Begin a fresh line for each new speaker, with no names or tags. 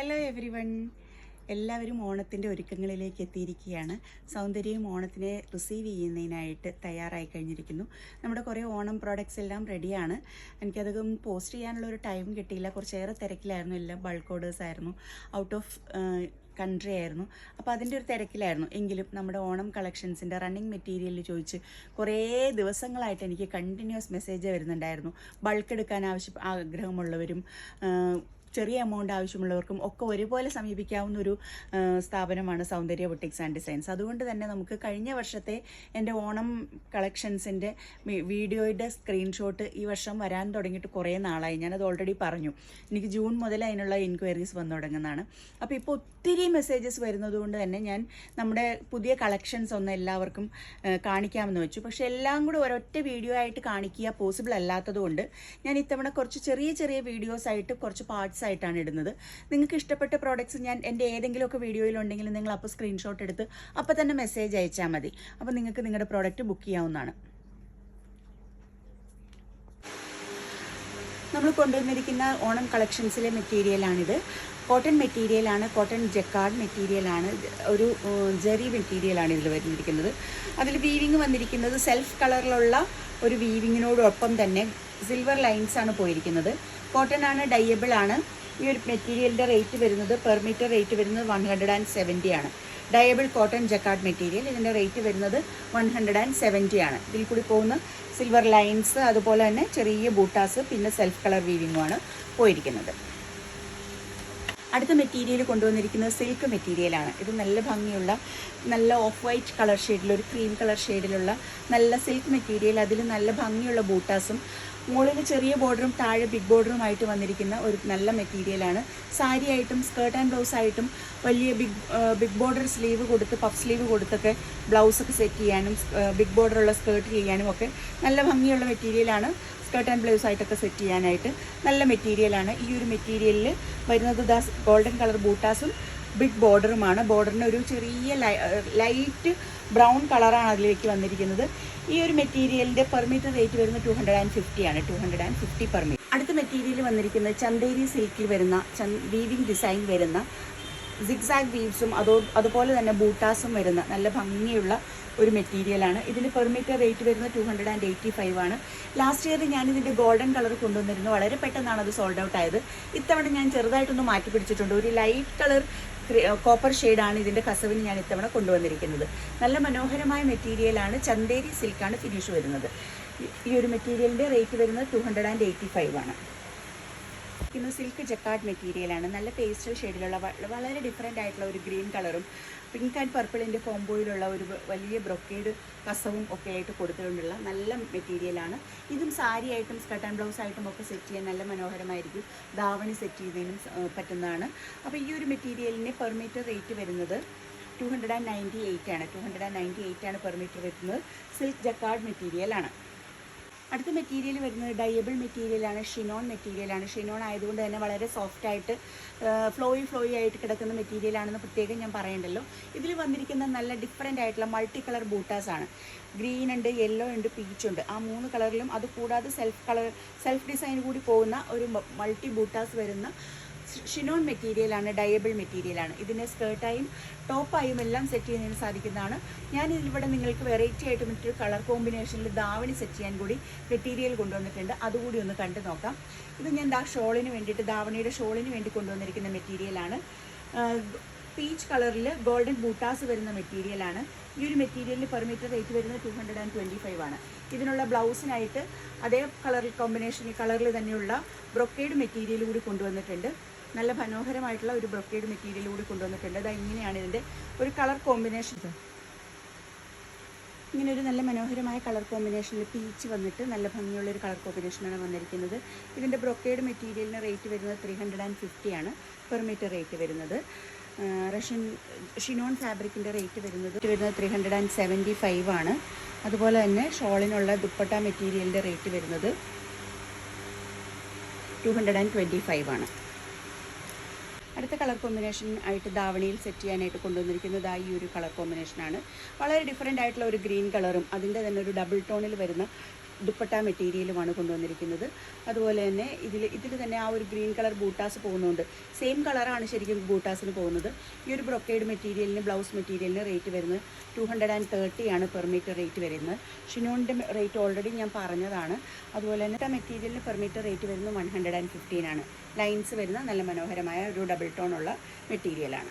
Hello every one എല്ലാവരും ഓണത്തിന്റെ ഒരുക്കങ്ങളിലേക്ക് എത്തിയിരിക്കുകയാണ്. സൗന്ദര്യം ഓണത്തിനെ റിസീവ് ചെയ്യുന്നതിനായിട്ട് തയ്യാറായി കഴിഞ്ഞിരിക്കുന്നു. നമ്മുടെ കുറേ ഓണം പ്രോഡക്റ്റ്സ് എല്ലാം റെഡിയാണ് എനിക്കതൊക്കെ പോസ്റ്റ് ചെയ്യാനുള്ള ഒരു ടൈം കിട്ടിയില്ല. കുറച്ചേറെ തിരക്കിലായിരുന്നു. എല്ലാം ബൾക്ക് ഓർഡേഴ്സ് ആയിരുന്നു. ഔട്ട് ഓഫ് കൺട്രി ആയിരുന്നു. അപ്പോൾ അതിന്റെ ഒരു തിരക്കിലായിരുന്നു. എങ്കിലും നമ്മുടെ ഓണം കളക്ഷൻസിന്റെ റണ്ണിങ് മെറ്റീരിയൽ ചോദിച്ച് കുറേ ദിവസങ്ങളായിട്ട് എനിക്ക് കണ്ടിന്യൂസ് മെസ്സേജ് വരുന്നുണ്ടായിരുന്നു. ബൾക്ക് എടുക്കാൻ ആവശ്യം ആഗ്രഹമുള്ളവരും ചെറിയ എമൗണ്ട് ആവശ്യമുള്ളവർക്കും ഒക്കെ ഒരുപോലെ സമീപിക്കാവുന്ന ഒരു സ്ഥാപനമാണ് സൗന്ദര്യ ബുട്ടിക്സ് ആൻഡ് ഡിസൈൻസ് അതുകൊണ്ട് തന്നെ നമുക്ക് കഴിഞ്ഞ വർഷത്തെ എന്റെ ഓണം കളക്ഷൻസിന്റെ വീഡിയോയുടെ സ്ക്രീൻഷോട്ട് ഈ വർഷം വരാൻ തുടങ്ങിയിട്ട് കുറേ നാളായി. ഞാനത് ഓൾറെഡി പറഞ്ഞു. എനിക്ക് ജൂൺ മുതൽ അതിനുള്ള എൻക്വയറീസ് വന്നു തുടങ്ങുന്നതാണ്. അപ്പോൾ ഇപ്പോൾ ഒത്തിരി മെസ്സേജസ് വരുന്നത് കൊണ്ട് തന്നെ ഞാൻ നമ്മുടെ പുതിയ കളക്ഷൻസ് ഒന്ന് എല്ലാവർക്കും കാണിക്കാമെന്ന് വെച്ചു. പക്ഷേ എല്ലാം കൂടെ ഒരൊറ്റ വീഡിയോ ആയിട്ട് കാണിക്കുക പോസിബിൾ അല്ലാത്തതുകൊണ്ട് ഞാൻ ഇത്തവണ കുറച്ച് ചെറിയ ചെറിയ വീഡിയോസ് ആയിട്ട് കുറച്ച് പാർട്സ് ആയിട്ടാണ് ഇടുന്നത്. നിങ്ങൾക്ക് ഇഷ്ടപ്പെട്ട പ്രോഡക്ട്സ് ഞാൻ എന്റെ ഏതെങ്കിലുമൊക്കെ വീഡിയോയിലുണ്ടെങ്കിൽ നിങ്ങൾ അപ്പോൾ സ്ക്രീൻഷോട്ട് എടുത്ത് അപ്പോൾ തന്നെ മെസ്സേജ് അയച്ചാൽ മതി. അപ്പോൾ നിങ്ങൾക്ക് നിങ്ങളുടെ പ്രോഡക്റ്റ് ബുക്ക് ചെയ്യാവുന്നതാണ്. നമ്മൾ കൊണ്ടുവന്നിരിക്കുന്ന ഓണം കളക്ഷൻസിലെ മെറ്റീരിയലാണിത് കോട്ടൺ മെറ്റീരിയലാണ് കോട്ടൺ ജക്കാർഡ് മെറ്റീരിയലാണ് ഒരു ജെറി മെറ്റീരിയലാണ് ഇതിൽ വരുന്നിരിക്കുന്നത് അതിൽ വീവിങ് വന്നിരിക്കുന്നത് സെൽഫ് കളറിലുള്ള ഒരു വീവിങ്ങിനോടൊപ്പം തന്നെ സിൽവർ ലൈൻസ് ആണ് പോയിരിക്കുന്നത്. കോട്ടൺ ആണ് ഡയബിൾ ആണ്. ഈ ഒരു മെറ്റീരിയലിന്റെ റേറ്റ് വരുന്നത് പെർ മീറ്റർ റേറ്റ് വരുന്നത് വൺ ഹൺഡ്രഡ് ആൻഡ് സെവന്റി ആണ്. ഡയബിൾ കോട്ടൺ ജക്കാർഡ് മെറ്റീരിയൽ ഇതിന്റെ റേറ്റ് വരുന്നത് വൺ ഹൺഡ്രഡ് ആൻഡ് സെവന്റി ആണ്. ഇതിൽ കൂടി പോകുന്ന സിൽവർ ലൈൻസ് അതുപോലെ തന്നെ ചെറിയ ബൂട്ടാസ് പിന്നെ സെൽഫ് കളർ വീവിങ്ങുമാണ് പോയിരിക്കുന്നത്. അടുത്ത മെറ്റീരിയൽ കൊണ്ടുവന്നിരിക്കുന്നത് സിൽക്ക് മെറ്റീരിയലാണ് ഇത് നല്ല ഭംഗിയുള്ള നല്ല ഓഫ് വൈറ്റ് കളർ ഷെയ്ഡിൽ ഒരു ക്രീം കളർ ഷെയ്ഡിലുള്ള നല്ല സിൽക്ക് മെറ്റീരിയൽ അതിൽ നല്ല ഭംഗിയുള്ള ബൂട്ടാസും മുകളിൽ ചെറിയ ബോർഡറും താഴെ ബിഗ് ബോർഡറുമായിട്ട് വന്നിരിക്കുന്ന ഒരു നല്ല മെറ്റീരിയലാണ് സാരി ആയിട്ടും സ്കേർട്ട് ആൻഡ് ബ്ലൗസ് ആയിട്ടും വലിയ ബിഗ് ബിഗ് ബോർഡർ സ്ലീവ് കൊടുത്ത് പഫ് സ്ലീവ് കൊടുത്തൊക്കെ ബ്ലൗസൊക്കെ സെറ്റ് ചെയ്യാനും ബിഗ് ബോർഡറുള്ള സ്കേർട്ട് ചെയ്യാനും ഒക്കെ നല്ല ഭംഗിയുള്ള മെറ്റീരിയലാണ് സ്കേർട്ട് ആൻഡ് ബ്ലൗസ് ആയിട്ടൊക്കെ സെറ്റ് ചെയ്യാനായിട്ട് നല്ല മെറ്റീരിയലാണ് ഈ ഒരു മെറ്റീരിയലിൽ വരുന്നത് ദാസ് ഗോൾഡൻ കളർ ബൂട്ടാസും ബിഗ് ബോർഡറുമാണ് ബോർഡറിന് ഒരു ചെറിയ ലൈറ്റ് ബ്രൗൺ കളറാണ് അതിലേക്ക് വന്നിരിക്കുന്നത്. ഈ ഒരു മെറ്റീരിയലിന്റെ പെർ മീറ്റർ റേറ്റ് വരുന്നത് ടു ഹൺഡ്രഡ് ആൻഡ് ഫിഫ്റ്റി ആണ്. Two hundred and fifty per metre അടുത്ത മെറ്റീരിയൽ വന്നിരിക്കുന്നത് ചന്തേരി സിൽക്കിൽ വരുന്ന വീവിംഗ് ഡിസൈൻ വരുന്ന സിഗ്സാഗ് വീവ്സും അതോ അതുപോലെ തന്നെ ബൂട്ടാസും വരുന്ന നല്ല ഭംഗിയുള്ള ഒരു മെറ്റീരിയലാണ് ഇതിന് പെർ മീറ്റർ റേറ്റ് വരുന്നത് two hundred and eighty five ആണ്. ലാസ്റ്റ് ഇയർ ഞാൻ ഇതിന്റെ ഗോൾഡൻ കളർ കൊണ്ടുവന്നിരുന്നു. വളരെ പെട്ടെന്നാണ് അത് സോൾഡ് ഔട്ട് ആയത്. ഇത്തവണ ഞാൻ ചെറുതായിട്ടൊന്ന് മാറ്റി പിടിച്ചിട്ടുണ്ട്. ഒരു ലൈറ്റ് കളർ കോപ്പർ ഷെയ്ഡാണ് ഇതിന്റെ കസവിന് ഞാൻ ഇത്തവണ കൊണ്ടുവന്നിരിക്കുന്നത്. നല്ല മനോഹരമായ മെറ്റീരിയലാണ് ചന്തേരി സിൽക്കാണ് ഫിനിഷ് വരുന്നത്. ഈ- ഒരു മെറ്റീരിയലിന്റെ റേറ്റ് വരുന്നത് two hundred and eighty five ആണ്. ഇന്ന് സിൽക്ക് ജക്കാർഡ് മെറ്റീരിയലാണ് നല്ല പേസ്റ്റൽ ഷെയ്ഡിലുള്ള വളരെ ഡിഫറെന്റ് ആയിട്ടുള്ള ഒരു ഗ്രീൻ കളറും പിങ്ക് ആൻഡ് പർപ്പിളിന്റെ കോംബോയിലുള്ള ഒരു വലിയ ബ്രൊക്കേഡ് കസവും ഒക്കെ ആയിട്ട് കൊടുത്തുകൊണ്ടുള്ള നല്ല മെറ്റീരിയലാണ് ഇതും സാരി ആയിട്ടും സ്കർട്ട് ആൻഡ് ബ്ലൗസ് ആയിട്ടും ഒക്കെ സെറ്റ് ചെയ്യാൻ നല്ല മനോഹരമായിരിക്കും. ധാവണി സെറ്റ് ചെയ്യുന്നതിനും സ- പറ്റുന്നതാണ്. അപ്പോൾ ഈ ഒരു മെറ്റീരിയലിന് പെർ മീറ്റർ റേറ്റ് വരുന്നത് two hundred and ninety eight ആണ്. Two hundred and ninety eight ആണ് പെർ മീറ്റർ വരുന്നത്. സിൽക്ക് ജക്കാർഡ് മെറ്റീരിയലാണ് അടുത്ത മെറ്റീരിയൽ വരുന്നത് ഡയബിൾ മെറ്റീരിയലാണ് ഷിനോൺ മെറ്റീരിയലാണ് ഷിനോൺ ആയതുകൊണ്ട് തന്നെ വളരെ സോഫ്റ്റ് ആയിട്ട് ഫ്ലോയി ഫ്ലോയി ആയിട്ട് കിടക്കുന്ന മെറ്റീരിയലാണെന്ന് പ്രത്യേകം ഞാൻ പറയണ്ടല്ലോ. ഇതിൽ വന്നിരിക്കുന്ന നല്ല ഡിഫറെന്റ് ആയിട്ടുള്ള മൾട്ടി കളർ ബൂട്ടാസ് ആണ്. ഗ്രീൻ ഉണ്ട് യെല്ലോ ഉണ്ട് പീച്ച് ഉണ്ട്. ആ മൂന്ന് കളറിലും അത് കൂടാതെ സെൽഫ് കളർ സെൽഫ് ഡിസൈൻ കൂടി പോകുന്ന ഒരു മൾട്ടി ബൂട്ടാസ് വരുന്ന ഷിനോൺ മെറ്റീരിയലാണ് ഡയബിൾ മെറ്റീരിയലാണ്. ഇതിനെ സ്കേർട്ടായും ടോപ്പായും എല്ലാം സെറ്റ് ചെയ്യുന്നതിന് സാധിക്കുന്നതാണ്. ഞാൻ ഇതിവിടെ നിങ്ങൾക്ക് വെറൈറ്റി ആയിട്ട് മറ്റൊരു കളർ കോമ്പിനേഷനിൽ ദാവണി സെറ്റ് ചെയ്യാൻ കൂടി മെറ്റീരിയൽ കൊണ്ടുവന്നിട്ടുണ്ട്. അതുകൂടി ഒന്ന് കണ്ടു നോക്കാം. ഇത് ഞാൻ ദാ ഷോളിന് വേണ്ടിയിട്ട് ദാവണിയുടെ ഷോളിന് വേണ്ടി കൊണ്ടുവന്നിരിക്കുന്ന മെറ്റീരിയലാണ്. പീച്ച് കളറിൽ ഗോൾഡൻ ബൂട്ടാസ് വരുന്ന മെറ്റീരിയലാണ്. ഈ ഒരു മെറ്റീരിയലിന് പെർ മീറ്റർ റേറ്റ് വരുന്നത് two hundred and twenty five ആണ്. ഇതിനുള്ള ബ്ലൗസിനായിട്ട് അതേ കളർ കോമ്പിനേഷൻ കളറിൽ തന്നെയുള്ള ബ്രൊക്കേഡ് മെറ്റീരിയൽ കൂടി കൊണ്ടുവന്നിട്ടുണ്ട്. നല്ല മനോഹരമായിട്ടുള്ള ഒരു ബ്രൊക്കേഡ് മെറ്റീരിയൽ കൂടി കൊണ്ടുവന്നിട്ടുണ്ട്. അത് ഇങ്ങനെയാണ് ഇതിന്റെ ഒരു കളർ കോമ്പിനേഷൻ. ഇങ്ങനെ ഒരു നല്ല മനോഹരമായ കളർ കോമ്പിനേഷനിൽ പീച്ച് വന്നിട്ട് നല്ല ഭംഗിയുള്ള ഒരു കളർ കോമ്പിനേഷനാണ് വന്നിരിക്കുന്നത്. ഇതിന്റെ ബ്രൊക്കേഡ് മെറ്റീരിയലിന് റേറ്റ് വരുന്നത് ത്രീ ഹൺഡ്രഡ് ആൻഡ് ഫിഫ്റ്റി ആണ് പെർ മീറ്റർ റേറ്റ് വരുന്നത്. റഷ്യൻ ഷിനോൺ ഫാബ്രിക്കിന്റെ റേറ്റ് വരുന്നത് വരുന്നത് three hundred and seventy five ആണ്. അതുപോലെ തന്നെ ഷോളിനുള്ള ദുപ്പട്ട മെറ്റീരിയലിന്റെ റേറ്റ് വരുന്നത് two hundred and twenty five ആണ്. അടുത്ത കളർ കോമ്പിനേഷൻ ആയിട്ട് ധാവണിയിൽ സെറ്റ് ചെയ്യാനായിട്ട് കൊണ്ടുവന്നിരിക്കുന്നത് ആ ഈ ഒരു കളർ കോമ്പിനേഷനാണ്. വളരെ ഡിഫറെന്റ് ആയിട്ടുള്ള ഒരു ഗ്രീൻ കളറും അതിന്റെ തന്നെ ഒരു ഡബിൾ ടോണിൽ വരുന്ന ദുപ്പട്ട മെറ്റീരിയലുമാണ് കൊണ്ടുവന്നിരിക്കുന്നത്. അതുപോലെ തന്നെ ഇതിൽ ഇതിൽ തന്നെ ആ ഒരു ഗ്രീൻ കളർ ബൂട്ടാസ് പോകുന്നുണ്ട്. സെയിം കളറാണ് ശരിക്കും ബൂട്ടാസിന് പോകുന്നത്. ഈ ഒരു ബ്രൊക്കേഡ് മെറ്റീരിയലിന് ബ്ലൗസ് മെറ്റീരിയലിന് റേറ്റ് വരുന്നത് ടു ഹൺഡ്രഡ് ആൻഡ് തേർട്ടി ആണ് പെർ മീറ്റർ റേറ്റ് വരുന്നത്. ഷിനോണിന്റെ റേറ്റ് ഓൾറെഡി ഞാൻ പറഞ്ഞതാണ്. അതുപോലെ തന്നെ മെറ്റീരിയലിന് പെർ മീറ്റർ റേറ്റ് വരുന്നത് വൺ ഹൺഡ്രഡ് ആൻഡ് ഫിഫ്റ്റീൻ ആണ്. ലൈൻസ് വരുന്ന നല്ല മനോഹരമായ ഒരു ഡബിൾ ടോൺ ഉള്ള മെറ്റീരിയലാണ്.